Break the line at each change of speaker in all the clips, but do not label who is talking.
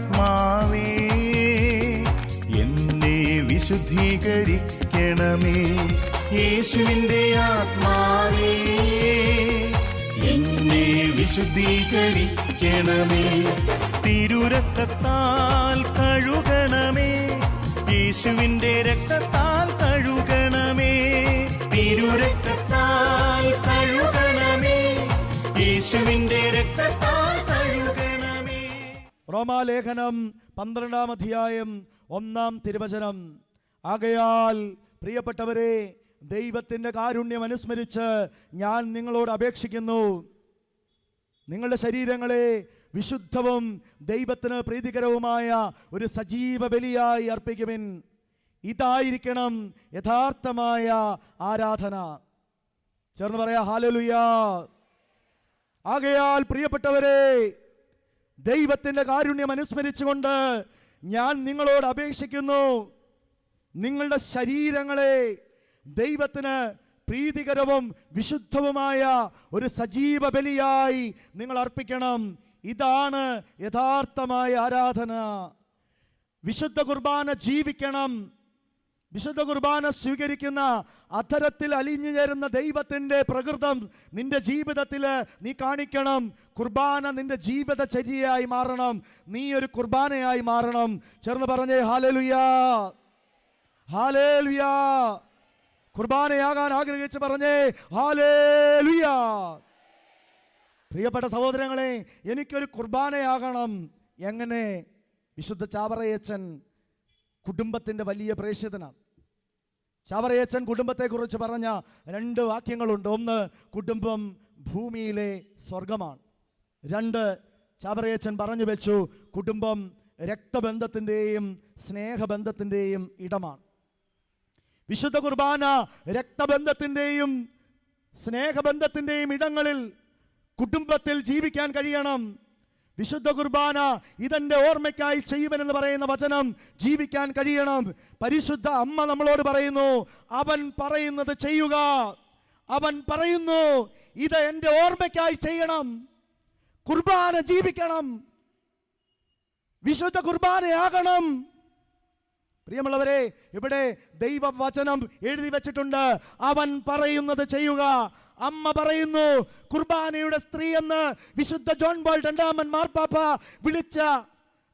ആത്മാവേ എന്നെ വിശുദ്ധീകരിക്കണമേ. യേശുവിന്റെ ആത്മാവേ എന്നെ വിശുദ്ധീകരിക്കണമേ. തിരുരക്തത്താൽ കഴുകണമേ യേശുവിന്റെ രക്തത്താൽ കഴുകണമേ. തിരുരക്തത്താൽ
റോമാലേഖനം പന്ത്രണ്ടാം അധ്യായം ഒന്നാം തിരുവചനം. ആകയാൽ പ്രിയപ്പെട്ടവരെ ദൈവത്തിന്റെ കാരുണ്യം അനുസ്മരിച്ച് ഞാൻ നിങ്ങളോട് അപേക്ഷിക്കുന്നു. നിങ്ങളുടെ ശരീരങ്ങളെ വിശുദ്ധവും ദൈവത്തിന് പ്രീതികരവുമായ ഒരു സജീവ ബലിയായി അർപ്പിക്കുവിൻ. ഇതായിരിക്കണം യഥാർത്ഥമായ ആരാധന. ചേർന്ന് പറയാ ഹാലലുയാ. ആകയാൽ പ്രിയപ്പെട്ടവരെ ദൈവത്തിന്റെ കാരുണ്യം അനുസ്മരിച്ചുകൊണ്ട് ഞാൻ നിങ്ങളോട് അപേക്ഷിക്കുന്നു. നിങ്ങളുടെ ശരീരങ്ങളെ ദൈവത്തിന് പ്രീതികരവും വിശുദ്ധവുമായ ഒരു സജീവ ബലിയായി നിങ്ങൾ അർപ്പിക്കണം. ഇതാണ് യഥാർത്ഥമായ ആരാധന. വിശുദ്ധ കുർബാന ജീവിക്കണം. വിശുദ്ധ കുർബാന സ്വീകരിക്കുന്ന അധരത്തിൽ അലിഞ്ഞു ചേരുന്ന ദൈവത്തിന്റെ പ്രകൃതം നിന്റെ ജീവിതത്തിൽ നീ കാണിക്കണം. കുർബാന നിന്റെ ജീവിതചര്യയായി മാറണം. നീ ഒരു കുർബാനയായി മാറണം. ചേർന്ന് പറഞ്ഞേ ഹാലലുയാ ഹാലേലുയാ. കുർബാനയാകാൻ ആഗ്രഹിച്ച് പറഞ്ഞേ ഹാലേലുയാ. പ്രിയപ്പെട്ട സഹോദരങ്ങളെ എനിക്കൊരു കുർബാനയാകണം. എങ്ങനെ? വിശുദ്ധ ചാവറയച്ചൻ കുടുംബത്തിന്റെ വലിയ പ്രേക്ഷിതനാണ്. ചാവറയച്ചൻ കുടുംബത്തെക്കുറിച്ച് പറഞ്ഞ രണ്ട് വാക്യങ്ങളുണ്ട്. ഒന്ന് കുടുംബം ഭൂമിയിലെ സ്വർഗമാണ്. രണ്ട് ചാവറയച്ചൻ പറഞ്ഞു വെച്ചു കുടുംബം രക്തബന്ധത്തിന്റെയും സ്നേഹബന്ധത്തിന്റെയും ഇടമാണ്. വിശുദ്ധ കുർബാന രക്തബന്ധത്തിന്റെയും സ്നേഹബന്ധത്തിന്റെയും ഇടങ്ങളിൽ കുടുംബത്തിൽ ജീവിക്കാൻ കഴിയണം. വിശുദ്ധ കുർബാന ഇതെന്റെ ഓർമ്മയ്ക്കായി ചെയ്യുമെന്ന് പറയുന്ന വചനം ജീവിക്കാൻ കഴിയണം. പരിശുദ്ധ അമ്മ നമ്മളോട് പറയുന്നു അവൻ പറയുന്നത് ചെയ്യുക. അവൻ പറയുന്നു ഇത് എന്റെ ഓർമ്മയ്ക്കായി ചെയ്യണം. കുർബാന ജീവിക്കണം. വിശുദ്ധ കുർബാനയാകണം. പ്രിയമുള്ളവരെ ഇവിടെ ദൈവവചനം എഴുതി വെച്ചിട്ടുണ്ട്. അവൻ പറയുന്നത് ചെയ്യുക. അമ്മ പറയുന്നു കുർബാനയുടെ സ്ത്രീ എന്ന് വിശുദ്ധ ജോൺ ബോൾ രണ്ടാമൻ മാർപ്പാപ്പ വിളിച്ച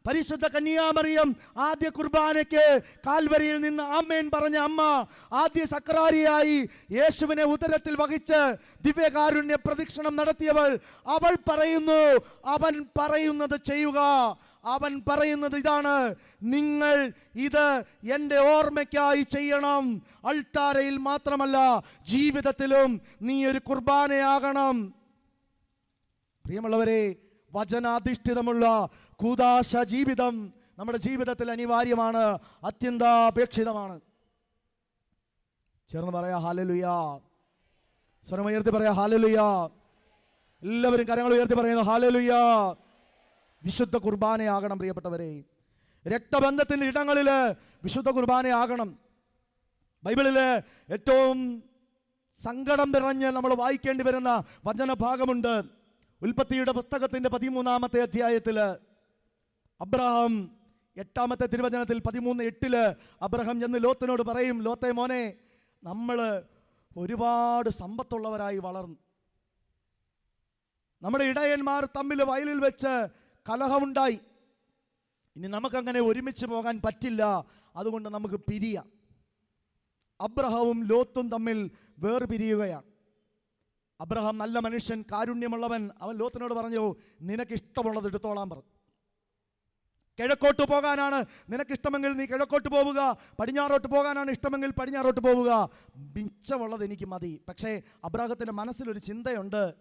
പരിശുദ്ധ കന്യാമറിയം ആദ്യ കുർബാനയ്ക്ക് കാൽവരിയിൽ നിന്ന് അമ്മേൻ പറഞ്ഞ അമ്മ ആദ്യ സക്രാരിയായി യേശുവിനെ ഉദരത്തിൽ വഹിച്ച് ദിവ്യകാരുണ്യ പ്രദക്ഷിണം നടത്തിയവൾ അവൾ പറയുന്നു അവൻ പറയുന്നത് ചെയ്യുക. അവൻ പറയുന്നത് ഇതാണ്. നിങ്ങൾ ഇത് എന്റെ ഓർമ്മയ്ക്കായി ചെയ്യണം. അൾത്താരയിൽ മാത്രമല്ല ജീവിതത്തിലും നീ ഒരു കുർബാനയാകണം. പ്രിയമുള്ളവരെ വചനാധിഷ്ഠിതമുള്ള കൂതാശ ജീവിതം നമ്മുടെ ജീവിതത്തിൽ അനിവാര്യമാണ് അത്യന്താപേക്ഷിതമാണ്. ചേർന്ന് പറയാ ഹാലലുയാ. സ്വരം ഉയർത്തി പറയാ ഹാലലുയാ. എല്ലാവരും കരങ്ങൾ ഉയർത്തി പറയുന്നു ഹാലലുയാ. വിശുദ്ധ കുർബാനയാകണം പ്രിയപ്പെട്ടവരെ. രക്തബന്ധത്തിന്റെ ഇടങ്ങളിൽ വിശുദ്ധ കുർബാനയാകണം. ബൈബിളിൽ ഏറ്റവും സങ്കടം നിറഞ്ഞ് നമ്മൾ വായിക്കേണ്ടി വരുന്ന വചനഭാഗമുണ്ട്. ഉൽപ്പത്തിയുടെ പുസ്തകത്തിന്റെ പതിമൂന്നാമത്തെ അധ്യായത്തിൽ അബ്രഹാം എട്ടാമത്തെ തിരുവചനത്തിൽ പതിമൂന്ന് എട്ടിൽ അബ്രഹാം ചെന്ന് ലോത്തിനോട് പറയും ലോത്തെ മോനെ നമ്മൾ ഒരുപാട് സമ്പത്തുള്ളവരായി വളർന്നു. നമ്മുടെ ഇടയന്മാർ തമ്മിൽ വയലിൽ വെച്ച് കലഹമുണ്ടായി. ഇനി നമുക്കങ്ങനെ ഒരുമിച്ച് പോകാൻ പറ്റില്ല അതുകൊണ്ട് നമുക്ക് പിരിയാം. അബ്രഹവും ലോത്തും തമ്മിൽ വേർപിരിയുകയാണ്. അബ്രഹാം നല്ല മനുഷ്യൻ കാരുണ്യമുള്ളവൻ. അവൻ ലോത്തിനോട് പറഞ്ഞു നിനക്ക് ഇഷ്ടമുള്ളത് എടുത്തോളാൻ പറഞ്ഞു കിഴക്കോട്ട് പോകാനാണ്. നിനക്കിഷ്ടമെങ്കിൽ നീ കിഴക്കോട്ട് പോവുക. പടിഞ്ഞാറോട്ട് പോകാനാണ് ഇഷ്ടമെങ്കിൽ പടിഞ്ഞാറോട്ട് പോവുക. മിച്ചമുള്ളത് എനിക്ക് മതി. പക്ഷേ അബ്രാഹത്തിന്റെ മനസ്സിലൊരു ചിന്തയുണ്ട്.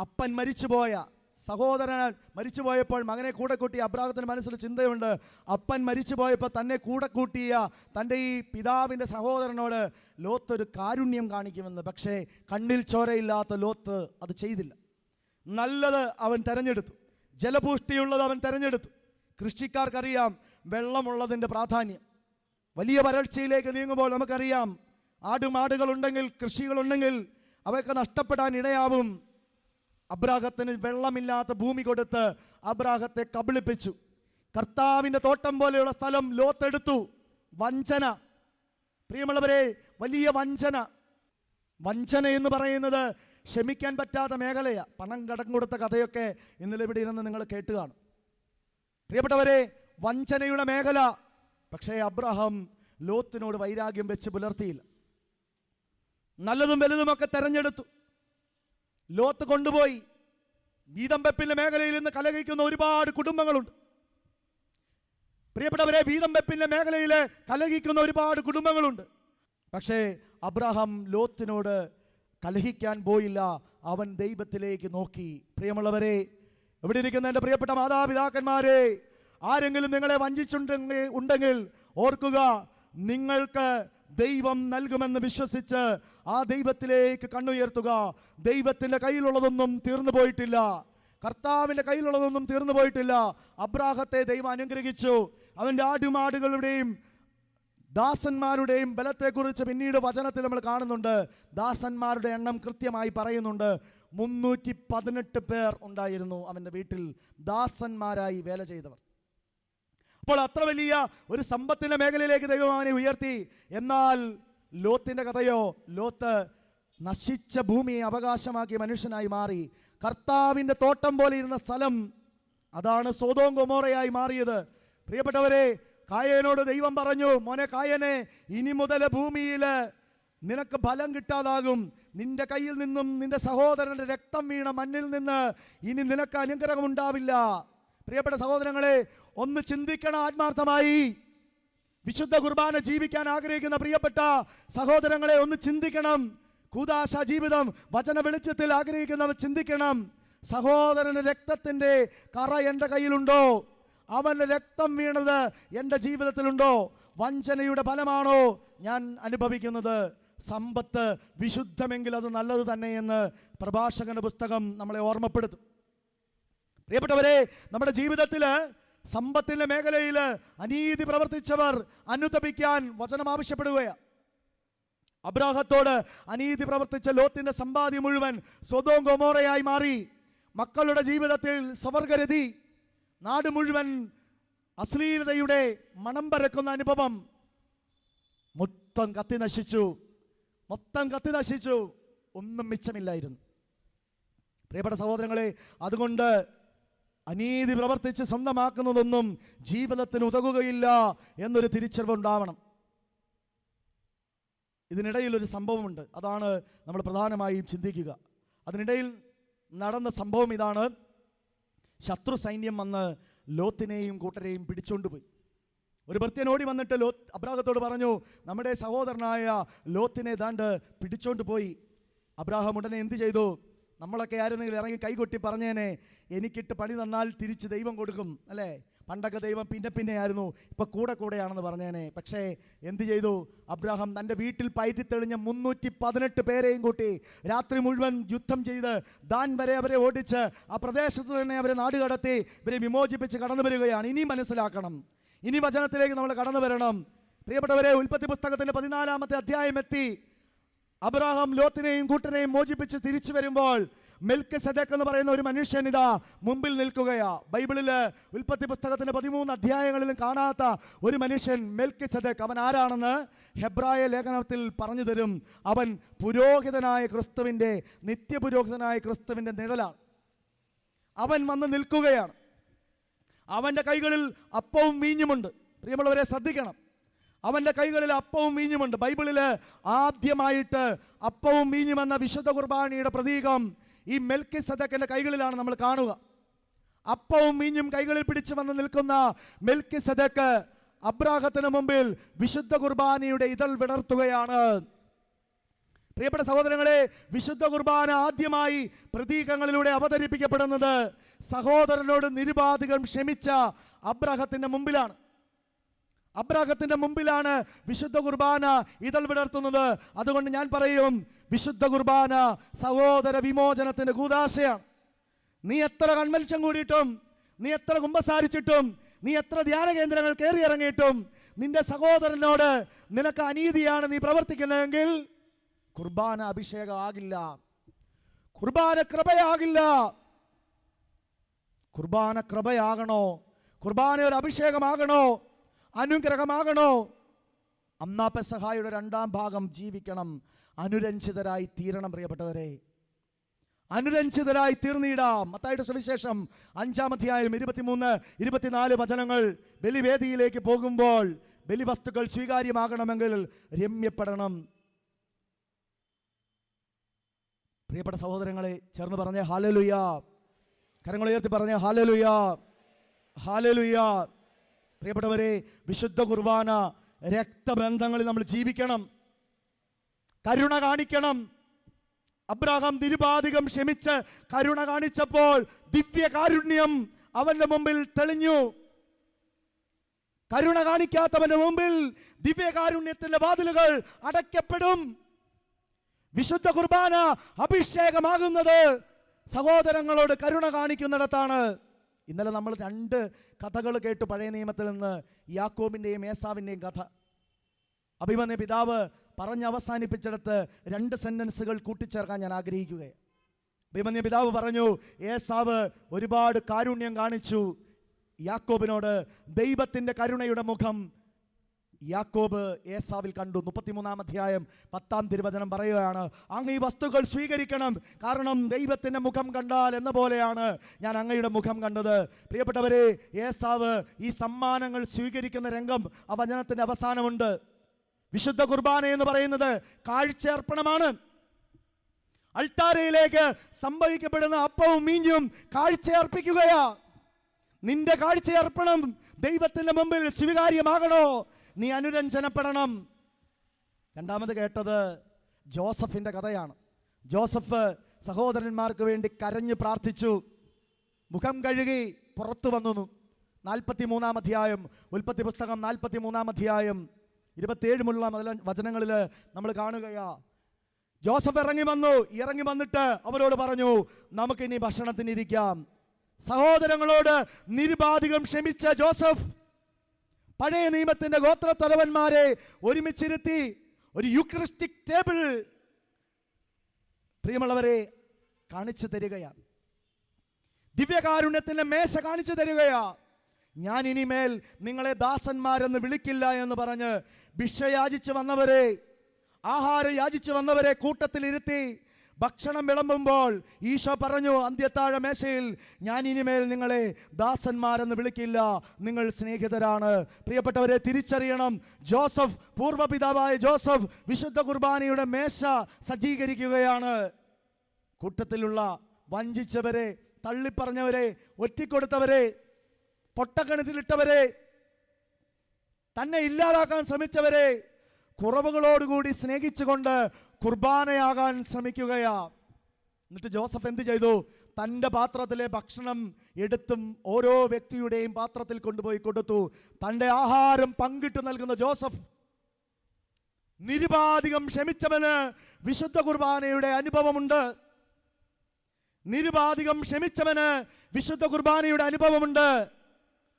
അപ്പൻ മരിച്ചുപോയ സഹോദരൻ മരിച്ചുപോയപ്പോൾ മകനെ കൂടെ കൂട്ടിയ അബ്രാഹത്തിന് മനസ്സിൽ ചിന്തയുണ്ട്. അപ്പൻ മരിച്ചുപോയപ്പോൾ തന്നെ കൂടെ കൂട്ടിയ തന്റെ ഈ പിതാവിന്റെ സഹോദരനോട് ലോത്ത് ഒരു കാരുണ്യം കാണിക്കുമെന്ന്. പക്ഷേ കണ്ണിൽ ചോരയില്ലാത്ത ലോത്ത് അത് ചെയ്തില്ല. നല്ലത് അവൻ തിരഞ്ഞെടുത്തു. ജലപുഷ്ടിയുള്ളത് അവൻ തിരഞ്ഞെടുത്തു. കൃഷിക്കാർക്കറിയാം വെള്ളമുള്ളതിന്റെ പ്രാധാന്യം. വലിയ വരൾച്ചയിലേക്ക് നീങ്ങുമ്പോൾ നമുക്കറിയാം ആടുമാടുകളുണ്ടെങ്കിൽ കൃഷികളുണ്ടെങ്കിൽ അവയൊക്കെ നഷ്ടപ്പെടാൻ ഇടയാവും. അബ്രാഹത്തിന് വെള്ളമില്ലാത്ത ഭൂമി കൊടുത്ത് അബ്രാഹത്തെ കബളിപ്പിച്ചു. കർത്താവിന്റെ തോട്ടം പോലെയുള്ള സ്ഥലം ലോത്തെടുത്തു. വഞ്ചന. പ്രിയമുള്ളവരെ വലിയ വഞ്ചന. വഞ്ചന എന്ന് പറയുന്നത് ക്ഷമിക്കാൻ പറ്റാത്ത മേഖലയാണ് പണം കടം കൊടുത്ത കഥയൊക്കെ ഇന്നലെ ഇവിടെ ഇരുന്ന് നിങ്ങൾ കേട്ട് കാണും. പ്രിയപ്പെട്ടവരെ വഞ്ചനയുടെ മേഖല. പക്ഷേ അബ്രഹാം ലോത്തിനോട് വൈരാഗ്യം വെച്ച് പുലർത്തിയില്ല. നല്ലതും വലുതുമൊക്കെ തെരഞ്ഞെടുത്തു. ലോത്ത് കൊണ്ടുപോയി. വീതം വെപ്പിന്റെ മേഖലയിൽ നിന്ന് കലഹിക്കുന്ന ഒരുപാട് കുടുംബങ്ങളുണ്ട്. പ്രിയപ്പെട്ടവരെ വീതം വെപ്പിന്റെ മേഖലയിൽ കലഹിക്കുന്ന ഒരുപാട് കുടുംബങ്ങളുണ്ട്. പക്ഷേ അബ്രഹാം ലോത്തിനോട് കലഹിക്കാൻ പോയില്ല. അവൻ ദൈവത്തിലേക്ക് നോക്കി. പ്രിയമുള്ളവരെ എവിടെ ഇരിക്കുന്ന എന്റെ പ്രിയപ്പെട്ട മാതാപിതാക്കന്മാരെ? ആരെങ്കിലും നിങ്ങളെ വഞ്ചിച്ചുണ്ടെങ്കിൽ ഉണ്ടെങ്കിൽ ഓർക്കുക നിങ്ങൾക്ക് ദൈവം നൽകുമെന്ന് വിശ്വസിച്ച് ആ ദൈവത്തിലേക്ക് കണ്ണുയർത്തുക. ദൈവത്തിന്റെ കയ്യിലുള്ളതൊന്നും തീർന്നു പോയിട്ടില്ല. കർത്താവിന്റെ കയ്യിലുള്ളതൊന്നും തീർന്നു പോയിട്ടില്ല. അബ്രാഹത്തെ ദൈവം അനുഗ്രഹിച്ചു. അവന്റെ ആടുമാടുകളുടെയും ദാസന്മാരുടെയും ബലത്തെക്കുറിച്ച് പിന്നീട് വചനത്തിൽ നമ്മൾ കാണുന്നുണ്ട്. ദാസന്മാരുടെ എണ്ണം കൃത്യമായി പറയുന്നുണ്ട്. മുന്നൂറ്റി പതിനെട്ട് പേർ ഉണ്ടായിരുന്നു അവന്റെ വീട്ടിൽ ദാസന്മാരായി വേല ചെയ്തവർ. അപ്പോൾ അത്ര വലിയ ഒരു സമ്പത്തിന്റെ മേഖലയിലേക്ക് ദൈവം അവനെ ഉയർത്തി. എന്നാൽ ലോത്തിന്റെ കഥയോ ലോത്ത് നശിച്ച ഭൂമിയെ അവകാശമാക്കി മനുഷ്യനായി മാറി. കർത്താവിന്റെ തോട്ടം പോലെ ഇരുന്ന സ്ഥലം അതാണ് സോതോം കൊമോറയായി മാറിയത്. പ്രിയപ്പെട്ടവരെ കായനോട് ദൈവം പറഞ്ഞു മോനെ കായനെ ഇനി മുതൽ ഭൂമിയിൽ നിനക്ക് ഫലം കിട്ടാതാകും. നിന്റെ കയ്യിൽ നിന്നും നിന്റെ സഹോദരന്റെ രക്തം വീണ മണ്ണിൽ നിന്ന് ഇനി നിനക്ക് അനുഗ്രഹം ഉണ്ടാവില്ല പ്രിയപ്പെട്ട സഹോദരങ്ങളെ ഒന്ന് ചിന്തിക്കണം ആത്മാർത്ഥമായി. വിശുദ്ധ കുർബാന ജീവിക്കാൻ ആഗ്രഹിക്കുന്ന പ്രിയപ്പെട്ട സഹോദരങ്ങളെ ഒന്ന് ചിന്തിക്കണം. കൂതാശ ജീവിതം വചന വെളിച്ചത്തിൽ ആഗ്രഹിക്കുന്നവർ ചിന്തിക്കണം. സഹോദരന് രക്തത്തിന്റെ കറ എന്റെ കയ്യിലുണ്ടോ? അവന്റെ രക്തം വീണത് എന്റെ ജീവിതത്തിലുണ്ടോ? വഞ്ചനയുടെ ഫലമാണോ ഞാൻ അനുഭവിക്കുന്നത്? സമ്പത്ത് വിശുദ്ധമെങ്കിൽ അത് നല്ലത് തന്നെയെന്ന് പ്രഭാഷകന്റെ പുസ്തകം നമ്മളെ ഓർമ്മപ്പെടുത്തും. പ്രിയപ്പെട്ടവരെ നമ്മുടെ ജീവിതത്തിൽ സമ്പത്തിന്റെ മേഖലയിൽ അനീതി പ്രവർത്തിച്ചവർ അനുതപിക്കാൻ വചനം ആവശ്യപ്പെടുകയാണ്. അബ്രാഹത്തോട് അനീതി പ്രവർത്തിച്ച ലോത്തിന്റെ സമ്പാദ്യം മുഴുവൻ സ്വതവും ഗൊമോറയായി മാറി. മക്കളുടെ ജീവിതത്തിൽ സ്വവർഗരതി നാട് മുഴുവൻ അശ്ലീലതയുടെ മണം പരക്കുന്ന അനുഭവം മൊത്തം കത്തി നശിച്ചു. മൊത്തം കത്തി നശിച്ചു. ഒന്നും മിച്ചമില്ലായിരുന്നു. പ്രിയപ്പെട്ട സഹോദരങ്ങളെ അതുകൊണ്ട് അനീതി പ്രവർത്തിച്ച് സ്വന്തമാക്കുന്നതൊന്നും ജീവിതത്തിന് ഉതകുകയില്ല എന്നൊരു തിരിച്ചറിവ് ഉണ്ടാവണം ഇതിനിടയിൽ ഒരു സംഭവമുണ്ട്. അതാണ് നമ്മൾ പ്രധാനമായും ചിന്തിക്കുക. അതിനിടയിൽ നടന്ന സംഭവം ഇതാണ്. ശത്രു സൈന്യം വന്ന് ലോത്തിനെയും കൂട്ടരെയും പിടിച്ചുകൊണ്ടുപോയി ഒരു ഭൃത്യൻ വന്നിട്ട് ലോ അബ്രാഹത്തോട് പറഞ്ഞു നമ്മുടെ സഹോദരനായ ലോത്തിനെ ദാണ്ട് പിടിച്ചോണ്ട് പോയി അബ്രാഹം ഉടനെ എന്ത് ചെയ്തു? നമ്മളൊക്കെ ആയിരുന്നെങ്കിൽ ഇറങ്ങി കൈകൊട്ടി പറഞ്ഞേനെ എനിക്കിട്ട് പണി തന്നാൽ തിരിച്ച് ദൈവം കൊടുക്കും അല്ലേ? പണ്ടൊക്കെ ദൈവം പിന്നെ പിന്നെ ആയിരുന്നു ഇപ്പൊ കൂടെ കൂടെയാണെന്ന് പറഞ്ഞേനെ. പക്ഷേ എന്ത് ചെയ്തു? അബ്രാഹാം തന്റെ വീട്ടിൽ പയറ്റി തെളിഞ്ഞ മുന്നൂറ്റി പതിനെട്ട് പേരെയും കൂട്ടി രാത്രി മുഴുവൻ യുദ്ധം ചെയ്ത് ദാൻ വരെ അവരെ ഓടിച്ച് ആ പ്രദേശത്ത് തന്നെ അവരെ നാട് കടത്തി ഇവരെ വിമോചിപ്പിച്ച് കടന്നു വരികയാണ്. ഇനി മനസ്സിലാക്കണം. ഇനി വചനത്തിലേക്ക് നമ്മൾ കടന്നു വരണം. പ്രിയപ്പെട്ടവരെ ഉൽപ്പത്തി പുസ്തകത്തിന്റെ പതിനാലാമത്തെ അധ്യായം എത്തി. അബ്രാഹാം ലോത്തിനെയും കൂട്ടനെയും മോചിപ്പിച്ച് തിരിച്ചു വരുമ്പോൾ മെൽക്ക് സദക്ക് എന്ന് പറയുന്ന ഒരു മനുഷ്യൻ ഇതാ മുമ്പിൽ നിൽക്കുകയാ. ബൈബിളിൽ ഉൽപ്പത്തി പുസ്തകത്തിന്റെ പതിമൂന്ന് അധ്യായങ്ങളിലും കാണാത്ത ഒരു മനുഷ്യൻ മെൽക്ക് സദക്ക് അവൻ ആരാണെന്ന് ഹെബ്രായ ലേഖനത്തിൽ പറഞ്ഞു തരും. അവൻ പുരോഹിതനായ ക്രിസ്തുവിന്റെ നിത്യപുരോഹിതനായ ക്രിസ്തുവിന്റെ നിഴലാണ്. അവൻ വന്ന് നിൽക്കുകയാണ്. അവന്റെ കൈകളിൽ അപ്പവും മീഞ്ഞുമുണ്ട് പ്രിയമുള്ളവരെ ശ്രദ്ധിക്കണം. അവന്റെ കൈകളിൽ അപ്പവും മീഞ്ഞുമുണ്ട് ബൈബിളിൽ ആദ്യമായിട്ട് അപ്പവും മീഞ്ഞുമെന്ന വിശുദ്ധ കുർബാനയുടെ പ്രതീകം ഈ മെൽക്കി സദക്കിന്റെ കൈകളിലാണ് നമ്മൾ കാണുക. അപ്പവും മീഞ്ഞും കൈകളിൽ പിടിച്ചു വന്ന് നിൽക്കുന്ന മെൽക്കി സദക്ക് അബ്രാഹത്തിന് മുമ്പിൽ വിശുദ്ധ കുർബാനയുടെ ഇതൾ വിടർത്തുകയാണ്. പ്രിയപ്പെട്ട സഹോദരങ്ങളെ വിശുദ്ധ കുർബാന ആദ്യമായി പ്രതീകങ്ങളിലൂടെ അവതരിപ്പിക്കപ്പെടുന്നത് സഹോദരനോട് നിരുപാധികം ക്ഷമിച്ച അബ്രഹത്തിന്റെ മുമ്പിലാണ്. അബ്രാഹത്തിന്റെ മുമ്പിലാണ് വിശുദ്ധ കുർബാന ഇതൾ വിടർത്തുന്നത്. അതുകൊണ്ട് ഞാൻ പറയും വിശുദ്ധ കുർബാന സഹോദര വിമോചനത്തിന്റെ കൂതാശയാണ്. നീ എത്ര കൺവെൻഷൻ കൂടിയിട്ടും നീ എത്ര കുമ്പസാരിച്ചിട്ടും നീ എത്ര ധ്യാന കേന്ദ്രങ്ങൾ കയറി ഇറങ്ങിയിട്ടും നിന്റെ സഹോദരനോട് നിനക്ക് അനീതിയാണ് നീ പ്രവർത്തിക്കുന്നതെങ്കിൽ കുർബാന അഭിഷേകം ആകില്ല. കുർബാന കൃപയാകില്ല. കുർബാന കൃപയാകണോ? കുർബാന ഒരു അഭിഷേകമാകണോ? അനുഗ്രഹമാകണോ? അമ്മാപ്പ പെസഹായുടെ രണ്ടാം ഭാഗം ജീവിക്കണം. അനുരഞ്ജിതരായി തീരണം പ്രിയപ്പെട്ടവരെ. അനുരഞ്ജിതരായി തീർന്നിടാം. മത്തായുടെ സുവിശേഷം അഞ്ചാം അധ്യായം ഇരുപത്തിമൂന്ന് ഇരുപത്തിനാല് വചനങ്ങൾ ബലിവേദിയിലേക്ക് പോകുമ്പോൾ ബലിവസ്തുക്കൾ സ്വീകാര്യമാകണമെങ്കിൽ രമ്യപ്പെടണം. പ്രിയപ്പെട്ട സഹോദരങ്ങളെ ചേർന്ന് പറഞ്ഞ ഹാലലുയ. കരങ്ങൾ ഉയർത്തി പറഞ്ഞ ഹാലലുയ. ഹാലലുയ. പ്രിയപ്പെട്ടവരെ വിശുദ്ധ കുർബാന രക്തബന്ധങ്ങളിൽ നമ്മൾ ജീവിക്കണം. കരുണ കാണിക്കണം. അബ്രാഹാം നിരുപാധികം ക്ഷമിച്ച് കരുണ കാണിച്ചപ്പോൾ ദിവ്യ കാരുണ്യം അവന്റെ മുമ്പിൽ തെളിഞ്ഞു. കരുണ കാണിക്കാത്തവന്റെ മുമ്പിൽ ദിവ്യകാരുണ്യത്തിന്റെ വാതിലുകൾ അടയ്ക്കപ്പെടും. വിശുദ്ധ കുർബാന അഭിഷേകമാകുന്നത് സഹോദരങ്ങളോട് കരുണ കാണിക്കുന്നിടത്താണ്. ഇന്നലെ നമ്മൾ രണ്ട് കഥകൾ കേട്ടു പഴയ നിയമത്തിൽ നിന്ന് യാക്കോബിന്റെയും ഏസാവിന്റെയും കഥ. അഭിമന്യ പിതാവ് പറഞ്ഞ് അവസാനിപ്പിച്ചിടത്ത് രണ്ട് സെന്റൻസുകൾ കൂട്ടിച്ചേർക്കാൻ ഞാൻ ആഗ്രഹിക്കുകയാണ്. അഭിമന്യ പിതാവ് പറഞ്ഞു ഏസാവ് ഒരുപാട് കാരുണ്യം കാണിച്ചു. യാക്കോബിനോട് ദൈവത്തിന്റെ കരുണയുടെ മുഖം യാക്കോബ് ഏസാവിൽ കണ്ടു. മുപ്പത്തിമൂന്നാം അധ്യായം പത്താം തിരുവചനം പറയുകയാണ് അങ്ങ് ഈ വസ്തുക്കൾ സ്വീകരിക്കണം. കാരണം ദൈവത്തിന്റെ മുഖം കണ്ടാൽ എന്ന പോലെയാണ് ഞാൻ അങ്ങയുടെ മുഖം കണ്ടത്. പ്രിയപ്പെട്ടവരെ ഏസാവ് ഈ സമ്മാനങ്ങൾ സ്വീകരിക്കുന്ന രംഗം ആ വചനത്തിന്റെ അവസാനമുണ്ട്. വിശുദ്ധ കുർബാന എന്ന് പറയുന്നത് കാഴ്ചയർപ്പണമാണ് അൾത്താരയിലേക്ക് സംഭവിക്കപ്പെടുന്ന അപ്പവും മീഞ്ഞും കാഴ്ചയർപ്പിക്കുകയാ നിന്റെ കാഴ്ചയർപ്പണം ദൈവത്തിന്റെ മുമ്പിൽ സ്വീകാര്യമാകണോ? നീ അനുരഞ്ജനപ്പെടണം. രണ്ടാമത് കേട്ടത് ജോസഫിന്റെ കഥയാണ്. ജോസഫ് സഹോദരന്മാർക്ക് വേണ്ടി കരഞ്ഞു പ്രാർത്ഥിച്ചു. മുഖം കഴുകി പുറത്തു വന്നു. നാൽപ്പത്തി മൂന്നാം അധ്യായം ഉൽപ്പത്തി പുസ്തകം നാൽപ്പത്തി മൂന്നാം അധ്യായം ഇരുപത്തിയേഴ് മുതലുള്ള മുതല വചനങ്ങളിൽ നമ്മൾ കാണുകയാ. ജോസഫ് ഇറങ്ങി വന്നു. ഇറങ്ങി വന്നിട്ട് അവരോട് പറഞ്ഞു നമുക്കിനി ഭക്ഷണത്തിനിരിക്കാം. സഹോദരങ്ങളോട് നിരുപാധികം ക്ഷമിച്ച ജോസഫ് പഴയ നിയമത്തിന്റെ ഗോത്രത്തലവന്മാരെ ഒരുമിച്ചിരുത്തി ഒരു യുക്രിസ്റ്റിക് ടേബിൾ പ്രിയമുള്ളവരെ കാണിച്ചു തരികയാണ്. ദിവ്യകാരുണ്യത്തിന്റെ മേശ കാണിച്ചു തരികയാ. ഞാൻ ഇനിമേൽ നിങ്ങളെ ദാസന്മാരെന്ന് വിളിക്കില്ല എന്ന് പറഞ്ഞ് ഭിക്ഷ യാചിച്ചു വന്നവരെ ആഹാരം യാചിച്ചു വന്നവരെ കൂട്ടത്തിലിരുത്തി ഭക്ഷണം വിളമ്പുമ്പോൾ ഈശോ പറഞ്ഞു അന്ത്യത്താഴ മേശയിൽ ഞാൻ ഇനിമേൽ നിങ്ങളെ ദാസന്മാരെന്ന് വിളിക്കില്ല. നിങ്ങൾ സ്നേഹിതരാണ്. പ്രിയപ്പെട്ടവരെ തിരിച്ചറിയണം. ജോസഫ് പൂർവപിതാവായ ജോസഫ് വിശുദ്ധ കുർബാനയുടെ മേശ സജ്ജീകരിക്കുകയാണ്. കൂട്ടത്തിലുള്ള വഞ്ചിച്ചവരെ തള്ളിപ്പറഞ്ഞവരെ ഒറ്റിക്കൊടുത്തവരെ പൊട്ടക്കിണറ്റിലിട്ടവരെ തന്നെ ഇല്ലാതാക്കാൻ ശ്രമിച്ചവരെ കുറവുകളോടുകൂടി സ്നേഹിച്ചുകൊണ്ട് കുർബാനയാകാൻ ശ്രമിക്കുകയാ. എന്നിട്ട് ജോസഫ് എന്ത് ചെയ്തു? തന്റെ പാത്രത്തിലെ ഭക്ഷണം എടുത്തും ഓരോ വ്യക്തിയുടെയും പാത്രത്തിൽ കൊണ്ടുപോയി കൊടുത്തു. തന്റെ ആഹാരം പങ്കിട്ട് നൽകുന്ന ജോസഫ് നിരുപാധികം ക്ഷമിച്ചവന് വിശുദ്ധ കുർബാനയുടെ അനുഭവമുണ്ട്. നിരുപാധികം ക്ഷമിച്ചവന് വിശുദ്ധ കുർബാനയുടെ അനുഭവമുണ്ട്.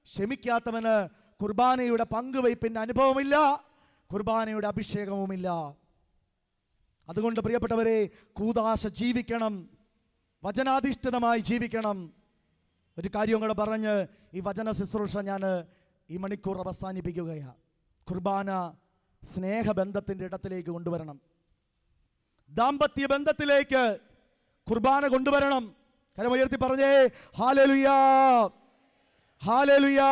ക്ഷമിക്കാത്തവന് കുർബാനയുടെ പങ്കുവയ്പ്പിന്റെ അനുഭവമില്ല. കുർബാനയുടെ അഭിഷേകവുമില്ല. അതുകൊണ്ട് പ്രിയപ്പെട്ടവരെ കൂതാശ ജീവിക്കണം വചനാധിഷ്ഠിതമായി ജീവിക്കണം. ഒരു കാര്യം കൂടെ പറഞ്ഞ് ഈ വചന ശുശ്രൂഷ ഞാൻ ഈ മണിക്കൂർ അവസാനിപ്പിക്കുകയാണ് കുർബാന സ്നേഹബന്ധത്തിന്റെ ഇടത്തിലേക്ക് കൊണ്ടുവരണം. ദാമ്പത്യ ബന്ധത്തിലേക്ക് കുർബാന കൊണ്ടുവരണം. കരം ഉയർത്തി പറഞ്ഞേ ഹാലലുയാ ഹാലലുയാ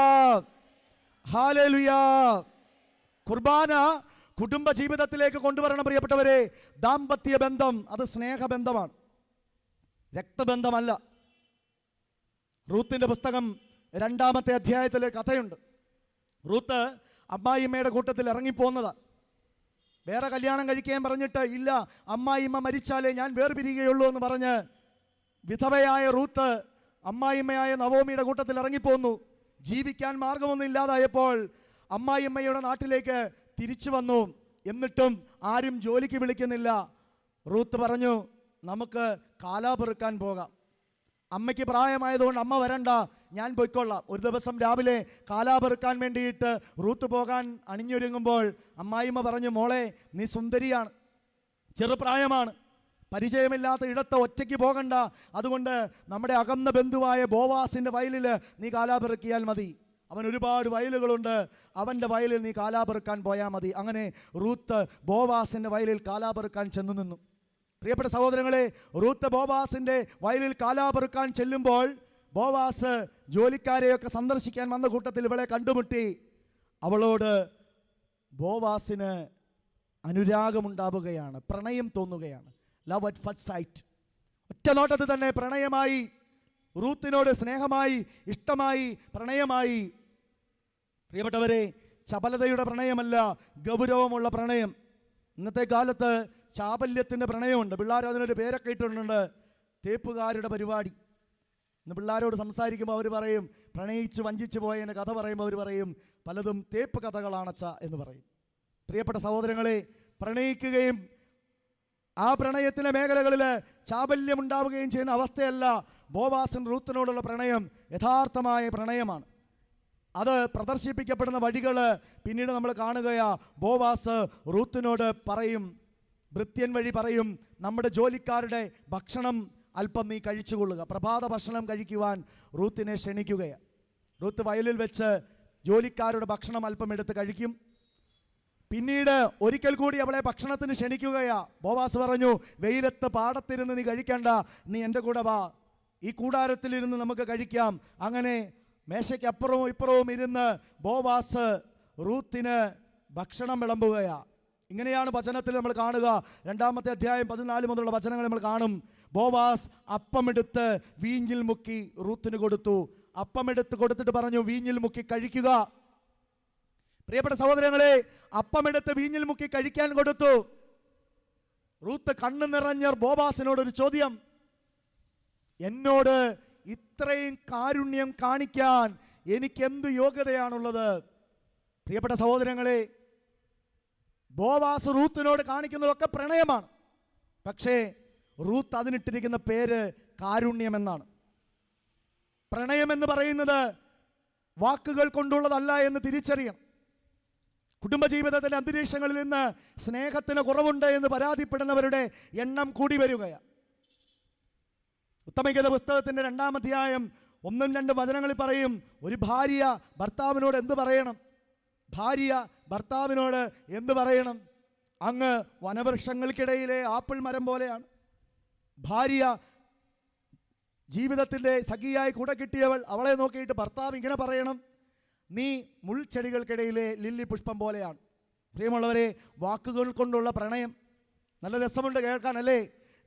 ഹാലലുയാ കുർബാന കുടുംബ ജീവിതത്തിലേക്ക് കൊണ്ടുവരണം പ്രിയപ്പെട്ടവരെ. ദാമ്പത്യ ബന്ധം അത് സ്നേഹബന്ധമാണ്. രക്തബന്ധമല്ല. റൂത്തിന്റെ പുസ്തകം രണ്ടാമത്തെ അധ്യായത്തിലെ കഥയുണ്ട്. റൂത്ത് അമ്മായിമ്മയുടെ കൂട്ടത്തിൽ ഇറങ്ങിപ്പോന്നതാണ് വേറെ കല്യാണം കഴിക്കാൻ പറഞ്ഞിട്ട് ഇല്ല അമ്മായിമ്മ മരിച്ചാലേ ഞാൻ വേർപിരിയുകയുള്ളൂ എന്ന് പറഞ്ഞ് വിധവയായ റൂത്ത് അമ്മായിമ്മയായ നവോമിയുടെ കൂട്ടത്തിൽ ഇറങ്ങിപ്പോന്നു. ജീവിക്കാൻ മാർഗമൊന്നും ഇല്ലാതായപ്പോൾ അമ്മായിമ്മയുടെ നാട്ടിലേക്ക് തിരിച്ചു വന്നു. എന്നിട്ടും ആരും ജോലിക്ക് വിളിക്കുന്നില്ല. റൂത്ത് പറഞ്ഞു നമുക്ക് കാലാപെറുക്കാൻ പോകാം. അമ്മയ്ക്ക് പ്രായമായതുകൊണ്ട് അമ്മ വരണ്ട. ഞാൻ പൊയ്ക്കൊള്ളാം. ഒരു ദിവസം രാവിലെ കാലാപെറുക്കാൻ വേണ്ടിയിട്ട് റൂത്ത് പോകാൻ അണിഞ്ഞൊരുങ്ങുമ്പോൾ അമ്മായിമ്മ പറഞ്ഞു മോളെ നീ സുന്ദരിയാണ്. ചെറുപ്രായമാണ്. പരിചയമില്ലാത്ത ഇടത്ത് ഒറ്റയ്ക്ക് പോകണ്ട. അതുകൊണ്ട് നമ്മുടെ അകന്ന ബന്ധുവായ ബോവാസിന്റെ വയലിൽ നീ കാലാപെറുക്കിയാൽ മതി. അവൻ ഒരുപാട് വയലുകളുണ്ട്. അവന്റെ വയലിൽ നീ കാലാപെറുക്കാൻ പോയാൽ മതി. അങ്ങനെ റൂത്ത് ബോവാസിന്റെ വയലിൽ കാലാപെറുക്കാൻ ചെന്നു നിന്നു. പ്രിയപ്പെട്ട സഹോദരങ്ങളെ റൂത്ത് ബോവാസിന്റെ വയലിൽ കാലാപെറുക്കാൻ ചെല്ലുമ്പോൾ ബോവാസ് ജോലിക്കാരെയൊക്കെ സന്ദർശിക്കാൻ വന്ന കൂട്ടത്തിൽ ഇവളെ കണ്ടുമുട്ടി. അവളോട് ബോവാസിന് അനുരാഗമുണ്ടാവുകയാണ് പ്രണയം തോന്നുകയാണ്. ലവ് അറ്റ് ഫസ്റ്റ് സൈറ്റ് ഒറ്റ നോട്ടത്തിൽ തന്നെ പ്രണയമായി റൂത്തിനോട് സ്നേഹമായി ഇഷ്ടമായി പ്രണയമായി പ്രിയപ്പെട്ടവരെ ചപലതയുടെ പ്രണയമല്ല ഗൗരവമുള്ള പ്രണയം. ഇന്നത്തെ കാലത്ത് ചാപല്യത്തിന്റെ പ്രണയമുണ്ട്. പിള്ളേർ അതിനൊരു പേരൊക്കെ ഇട്ടിട്ടുണ്ട്. തേപ്പുകാരുടെ പരിപാടി. ഇന്ന് പിള്ളേരോട് സംസാരിക്കുമ്പോൾ അവർ പറയും പ്രണയിച്ച് വഞ്ചിച്ച് പോയതിന്റെ കഥ പറയുമ്പോൾ അവർ പറയും പലതും തേപ്പ് കഥകളാണച്ച എന്ന് പറയും. പ്രിയപ്പെട്ട സഹോദരങ്ങളെ പ്രണയിക്കുകയും ആ പ്രണയത്തിന്റെ മേഖലകളിൽ ചാബല്യമുണ്ടാവുകയും ചെയ്യുന്ന അവസ്ഥയല്ല ബോവാസൻ റൂത്തിനോടുള്ള പ്രണയം. യഥാർത്ഥമായ പ്രണയമാണ്. അത് പ്രദർശിപ്പിക്കപ്പെടുന്ന വഴികൾ പിന്നീട് നമ്മൾ കാണുകയാ. ബോവാസ് റൂത്തിനോട് പറയും ഭൃത്യൻ വഴി പറയും നമ്മുടെ ജോലിക്കാരുടെ ഭക്ഷണം അല്പം നീ കഴിച്ചുകൊള്ളുക. പ്രഭാത ഭക്ഷണം കഴിക്കുവാൻ റൂത്തിനെ ക്ഷണിക്കുകയാണ് റൂത്ത് വയലിൽ വെച്ച് ജോലിക്കാരുടെ ഭക്ഷണം അല്പം എടുത്ത് കഴിക്കും. പിന്നീട് ഒരിക്കൽ കൂടി അവളെ ഭക്ഷണത്തിന് ക്ഷണിക്കുകയാ. ബോവാസ് പറഞ്ഞു വെയിലത്ത് പാടത്തിരുന്ന് നീ കഴിക്കണ്ട. നീ എന്റെ കൂടെ വാ. ഈ കൂടാരത്തിലിരുന്ന് നമുക്ക് കഴിക്കാം. അങ്ങനെ മേശയ്ക്ക് അപ്പുറവും ഇപ്പുറവും ഇരുന്ന് ബോവാസ് റൂത്തിന് ഭക്ഷണം വിളമ്പുകയാണ് ഇങ്ങനെയാണ് വചനത്തിൽ നമ്മൾ കാണുക. രണ്ടാമത്തെ അധ്യായം പതിനാല് മുതലുള്ള വചനങ്ങൾ നമ്മൾ കാണും. ബോവാസ് അപ്പമെടുത്ത് വീഞ്ഞിൽ മുക്കി റൂത്തിന് കൊടുത്തു. അപ്പമെടുത്ത് കൊടുത്തിട്ട് പറഞ്ഞു വീഞ്ഞിൽ മുക്കി കഴിക്കുക. പ്രിയപ്പെട്ട സഹോദരങ്ങളെ അപ്പമെടുത്ത് വീഞ്ഞിൽ മുക്കി കഴിക്കാൻ കൊടുത്തു. റൂത്ത് കണ്ണു നിറഞ്ഞ ബോബാസിനോട് ഒരു ചോദ്യം. എന്നോട് ഇത്രയും കാരുണ്യം കാണിക്കാൻ എനിക്ക് എന്ത് യോഗ്യതയാണുള്ളത്? പ്രിയപ്പെട്ട സഹോദരങ്ങളെ ബോവാസ് റൂത്തിനോട് കാണിക്കുന്നതൊക്കെ പ്രണയമാണ്. പക്ഷേ റൂത്ത് അതിനിട്ടിരിക്കുന്ന പേര് കാരുണ്യം എന്നാണ് പ്രണയം എന്ന് പറയുന്നത് വാക്കുകൾ കൊണ്ടുള്ളതല്ല എന്ന് തിരിച്ചറിയണം. കുടുംബജീവിതത്തിന്റെ അന്തരീക്ഷങ്ങളിൽ നിന്ന് സ്നേഹത്തിന് കുറവുണ്ട് എന്ന് പരാതിപ്പെടുന്നവരുടെ എണ്ണം കൂടി വരികയാണ്. ഉത്തമഗീത പുസ്തകത്തിന്റെ രണ്ടാം അധ്യായം ഒന്നും രണ്ടും വചനങ്ങളിൽ പറയും ഒരു ഭാര്യ ഭർത്താവിനോട് എന്ത് പറയണം? ഭാര്യ ഭർത്താവിനോട് എന്ത് പറയണം? അങ്ങ് വനവൃക്ഷങ്ങൾക്കിടയിലെ ആപ്പിൾ മരം പോലെയാണ്. ഭാര്യ ജീവിതത്തിന്റെ സഖിയായി കൂടെ കിട്ടിയവൾ അവളെ നോക്കിയിട്ട് ഭർത്താവ് ഇങ്ങനെ പറയണം നീ മുൾച്ചെടികൾക്കിടയിലെ ലില്ലി പുഷ്പം പോലെയാണ്. പ്രിയമുള്ളവരെ വാക്കുകൾ കൊണ്ടുള്ള പ്രണയം. നല്ല രസമുണ്ട് കേൾക്കാൻ അല്ലേ?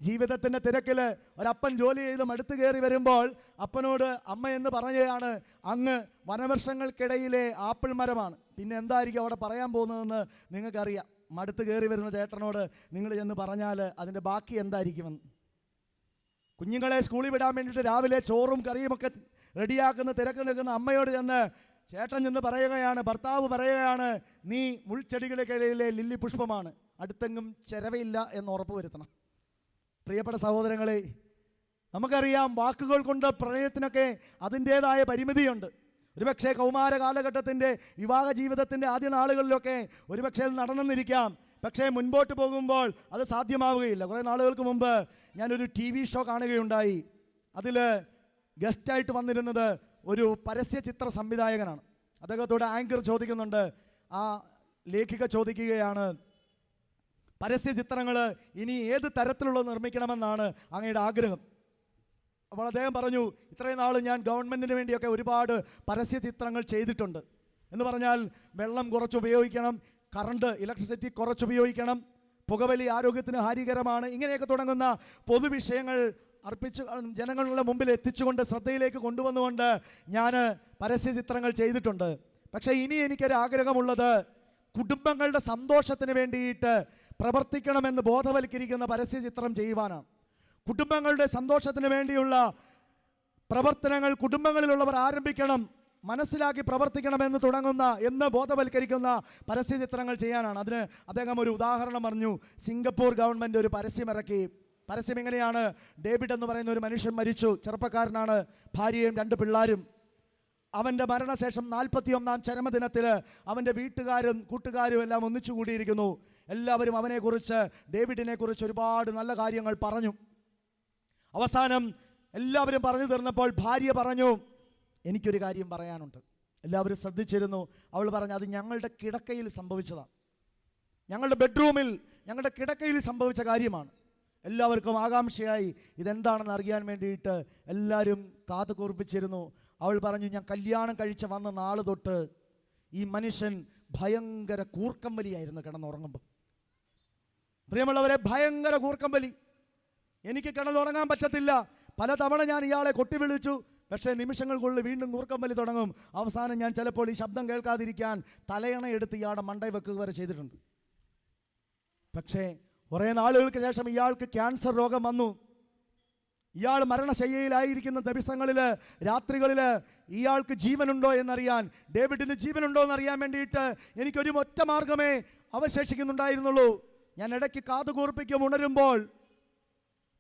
ജീവിതത്തിന്റെ തിരക്കിൽ ഒരപ്പൻ ജോലി ചെയ്ത് മടുത്തു കയറി വരുമ്പോൾ അപ്പനോട് അമ്മ എന്ന് പറയുകയാണ് അങ്ങ് വനവർഷങ്ങൾക്കിടയിലെ ആപ്പിൾ മരമാണ്. പിന്നെ എന്തായിരിക്കും അവിടെ പറയാൻ പോകുന്നതെന്ന് നിങ്ങൾക്കറിയാം. മടുത്ത് കയറി വരുന്ന ചേട്ടനോട് നിങ്ങൾ ചെന്ന് പറഞ്ഞാൽ അതിന്റെ ബാക്കി എന്തായിരിക്കുമെന്ന് കുഞ്ഞുങ്ങളെ സ്കൂളിൽ വിടാൻ വേണ്ടിയിട്ട് രാവിലെ ചോറും കറിയുമൊക്കെ റെഡിയാക്കുന്ന തിരക്ക് നിൽക്കുന്ന അമ്മയോട് ചെന്ന് ചേട്ടൻ ചെന്ന് പറയുകയാണ് ഭർത്താവ് പറയുകയാണ് നീ മുൾച്ചെടികൾക്കിടയിലെ ലില്ലി പുഷ്പമാണ് അടുത്തെങ്ങും ചെരവയില്ല എന്ന് ഉറപ്പ് വരുത്തണം. പ്രിയപ്പെട്ട സഹോദരങ്ങളെ നമുക്കറിയാം വാക്കുകൾ കൊണ്ട് പ്രണയത്തിനൊക്കെ അതിന്റേതായ പരിമിതിയുണ്ട്. ഒരുപക്ഷെ കൗമാര കാലഘട്ടത്തിന്റെ വിവാഹ ജീവിതത്തിന്റെ ആദ്യ നാളുകളിലൊക്കെ ഒരുപക്ഷെ അത് നടന്നെന്നിരിക്കാം. പക്ഷേ മുൻപോട്ട് പോകുമ്പോൾ അത് സാധ്യമാവുകയില്ല. കുറേ നാളുകൾക്ക് മുമ്പ് ഞാനൊരു ടി വി ഷോ കാണുകയുണ്ടായി. അതിൽ ഗസ്റ്റായിട്ട് വന്നിരുന്നത് ഒരു പരസ്യ ചിത്ര സംവിധായകനാണ്. അദ്ദേഹത്തോട് ആങ്കർ ചോദിക്കുന്നുണ്ട്. ആ ലേഖിക ചോദിക്കുകയാണ് പരസ്യ ചിത്രങ്ങൾ ഇനി ഏത് തരത്തിലുള്ളത് നിർമ്മിക്കണമെന്നാണ് അങ്ങയുടെ ആഗ്രഹം. അപ്പോൾ അദ്ദേഹം പറഞ്ഞു ഇത്രയും നാൾ ഞാൻ ഗവൺമെന്റിന് വേണ്ടിയൊക്കെ ഒരുപാട് പരസ്യ ചിത്രങ്ങൾ ചെയ്തിട്ടുണ്ട്. എന്ന് പറഞ്ഞാൽ വെള്ളം കുറച്ച് ഉപയോഗിക്കണം കറണ്ട് ഇലക്ട്രിസിറ്റി കുറച്ച് ഉപയോഗിക്കണം പുകവലി ആരോഗ്യത്തിന് ഹാനികരമാണ് ഇങ്ങനെയൊക്കെ തുടങ്ങുന്ന പൊതുവിഷയങ്ങൾ അർപ്പിച്ച് ജനങ്ങളുടെ മുമ്പിൽ എത്തിച്ചുകൊണ്ട് ശ്രദ്ധയിലേക്ക് കൊണ്ടുവന്നുകൊണ്ട് ഞാൻ പരസ്യ ചിത്രങ്ങൾ ചെയ്തിട്ടുണ്ട്. പക്ഷേ ഇനി എനിക്കൊരു ആഗ്രഹമുള്ളത് കുടുംബങ്ങളുടെ സന്തോഷത്തിന് വേണ്ടിയിട്ട് പ്രവർത്തിക്കണമെന്ന് ബോധവൽക്കരിക്കുന്ന പരസ്യചിത്രം ചെയ്യുവാനാണ്. കുടുംബങ്ങളുടെ സന്തോഷത്തിന് വേണ്ടിയുള്ള പ്രവർത്തനങ്ങൾ കുടുംബങ്ങളിലുള്ളവർ ആരംഭിക്കണം മനസ്സിലാക്കി പ്രവർത്തിക്കണമെന്ന് തുടങ്ങുന്ന എന്ന് ബോധവൽക്കരിക്കുന്ന പരസ്യചിത്രങ്ങൾ ചെയ്യാനാണ്. അതിന് അദ്ദേഹം ഒരു ഉദാഹരണം പറഞ്ഞു. സിംഗപ്പൂർ ഗവൺമെന്റ് ഒരു പരസ്യമിറക്കി. പരസ്യം എങ്ങനെയാണ് ഡേവിഡ് എന്ന് പറയുന്ന ഒരു മനുഷ്യൻ മരിച്ചു. ചെറുപ്പക്കാരനാണ്. ഭാര്യയും രണ്ട് പിള്ളാരും. അവന്റെ മരണശേഷം നാൽപ്പത്തി ഒന്നാം ചരമദിനത്തിൽ അവന്റെ വീട്ടുകാരും കൂട്ടുകാരും എല്ലാം ഒന്നിച്ചു കൂടിയിരിക്കുന്നു. എല്ലാവരും അവനെക്കുറിച്ച് ഡേവിഡിനെ കുറിച്ച് ഒരുപാട് നല്ല കാര്യങ്ങൾ പറഞ്ഞു. അവസാനം എല്ലാവരും പറഞ്ഞു തീർന്നപ്പോൾ ഭാര്യ പറഞ്ഞു എനിക്കൊരു കാര്യം പറയാനുണ്ട്. എല്ലാവരും ശ്രദ്ധിച്ചിരുന്നു. അവൾ പറഞ്ഞു അത് ഞങ്ങളുടെ കിടക്കയിൽ സംഭവിച്ചതാണ് ഞങ്ങളുടെ ബെഡ്റൂമിൽ ഞങ്ങളുടെ കിടക്കയിൽ സംഭവിച്ച കാര്യമാണ്. എല്ലാവർക്കും ആകാംക്ഷയായി. ഇതെന്താണെന്ന് അറിയാൻ വേണ്ടിയിട്ട് എല്ലാവരും കാത്തു അവൾ പറഞ്ഞു ഞാൻ കല്യാണം കഴിച്ച് വന്ന നാൾ തൊട്ട് ഈ മനുഷ്യൻ ഭയങ്കര കൂർക്കം വലിയായിരുന്നു കിടന്നുറങ്ങുമ്പോൾ പ്രിയമുള്ളവരെ ഭയങ്കര കൂർക്കം വലി എനിക്ക് കിടന്നുറങ്ങാൻ പറ്റത്തില്ല. പലതവണ ഞാൻ ഇയാളെ കൊട്ടി വിളിച്ചു പക്ഷേ നിമിഷങ്ങൾക്കുള്ളിൽ വീണ്ടും കൂർക്കം വലി തുടങ്ങും. അവസാനം ഞാൻ ചിലപ്പോൾ ഈ ശബ്ദം കേൾക്കാതിരിക്കാൻ തലയണ എടുത്ത് ഇയാളുടെ മണ്ടയിൽ വെക്കുക വരെ ചെയ്തിട്ടുണ്ട്. പക്ഷേ കുറേ നാളുകൾക്ക് ശേഷം ഇയാൾക്ക് ക്യാൻസർ രോഗം വന്നു. ഇയാൾ മരണശയ്യയിലായിരിക്കുന്ന ദിവസങ്ങളിൽ രാത്രികളിൽ ഇയാൾക്ക് ജീവനുണ്ടോ എന്നറിയാൻ ഡേവിഡിന് ജീവനുണ്ടോ എന്നറിയാൻ വേണ്ടിയിട്ട് എനിക്കൊരു ഒറ്റ മാർഗമേ അവശേഷിക്കുന്നുണ്ടായിരുന്നുള്ളൂ. ഞാൻ ഇടയ്ക്ക് കാതു കൂർപ്പിക്കും ഉണരുമ്പോൾ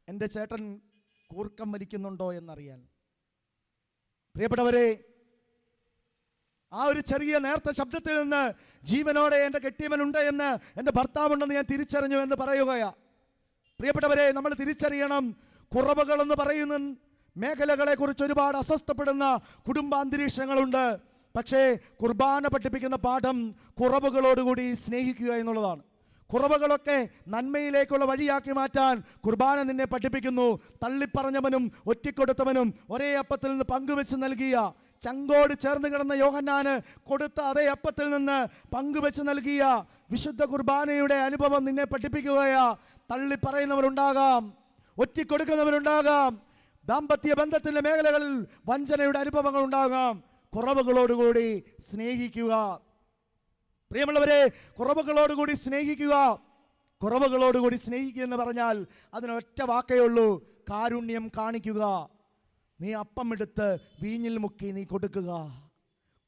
എന്റെ ചേട്ടൻ കൂർക്കം വലിക്കുന്നുണ്ടോ എന്നറിയാൻ. പ്രിയപ്പെട്ടവരെ ആ ഒരു ചെറിയ നേർത്ത ശബ്ദത്തിൽ നിന്ന് ജീവനോടെ എന്റെ കെട്ടിയവനുണ്ട് എന്ന് എന്റെ ഭർത്താവുണ്ടെന്ന് ഞാൻ തിരിച്ചറിഞ്ഞു എന്ന് പറയുകയാ. പ്രിയപ്പെട്ടവരെ നമ്മൾ തിരിച്ചറിയണം കുറവുകൾ എന്ന് പറയുന്ന മേഖലകളെ കുറിച്ച് ഒരുപാട് അസ്വസ്ഥപ്പെടുന്ന കുടുംബാന്തരീക്ഷങ്ങളുണ്ട്. പക്ഷേ കുർബാന പഠിപ്പിക്കുന്ന പാഠം കുറവുകളോടുകൂടി സ്നേഹിക്കുക എന്നുള്ളതാണ്. കുറവുകളൊക്കെ നന്മയിലേക്കുള്ള വഴിയാക്കി മാറ്റാൻ കുർബാന നിന്നെ പഠിപ്പിക്കുന്നു. തള്ളിപ്പറഞ്ഞവനും ഒറ്റിക്കൊടുത്തവനും ഒരേ അപ്പത്തിൽ നിന്ന് പങ്കുവെച്ച് നൽകിയ ചങ്കോട് ചേർന്ന് കിടന്ന യോഹന്നാന് കൊടുത്ത അതേ അപ്പത്തിൽ നിന്ന് പങ്കുവെച്ച് നൽകിയ വിശുദ്ധ കുർബാനയുടെ അനുഭവം നിന്നെ പഠിപ്പിക്കുകയാ. തള്ളി പറയുന്നവരുണ്ടാകാം ഒറ്റിക്കൊടുക്കുന്നവരുണ്ടാകാം ദാമ്പത്യ ബന്ധത്തിന്റെ മേഖലകളിൽ വഞ്ചനയുടെ അനുഭവങ്ങൾ ഉണ്ടാകാം കുറവുകളോടുകൂടി സ്നേഹിക്കുക. പ്രിയമുള്ളവരെ കുറവുകളോടുകൂടി സ്നേഹിക്കുക. കുറവുകളോടുകൂടി സ്നേഹിക്കുക എന്ന് പറഞ്ഞാൽ അതിനൊറ്റ വാക്കേ ഉള്ളൂ കാരുണ്യം കാണിക്കുക. നീ അപ്പം എടുത്ത് വീഞ്ഞിൽ മുക്കി നീ കൊടുക്കുക.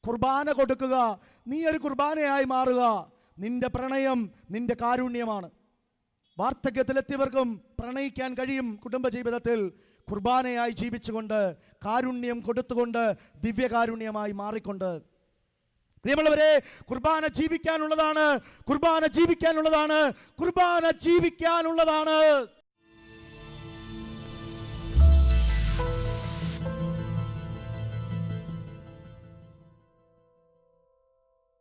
കുർബാന കൊടുക്കുക. നീ ഒരു കുർബാനയായി മാറുക. നിന്റെ പ്രണയം നിന്റെ കാരുണ്യമാണ്. വാർദ്ധക്യത്തിലെത്തിയവർക്കും പ്രണയിക്കാൻ കഴിയും കുടുംബജീവിതത്തിൽ. കുർബാനയായി ജീവിച്ചുകൊണ്ട് കാരുണ്യം കൊടുത്തുകൊണ്ട് ദിവ്യകാരുണ്യമായി മാറിക്കൊണ്ട്. പ്രിയമുള്ളവരെ കുർബാന ജീവിക്കാനുള്ളതാണ് കുർബാന ജീവിക്കാനുള്ളതാണ് കുർബാന ജീവിക്കാനുള്ളതാണ്.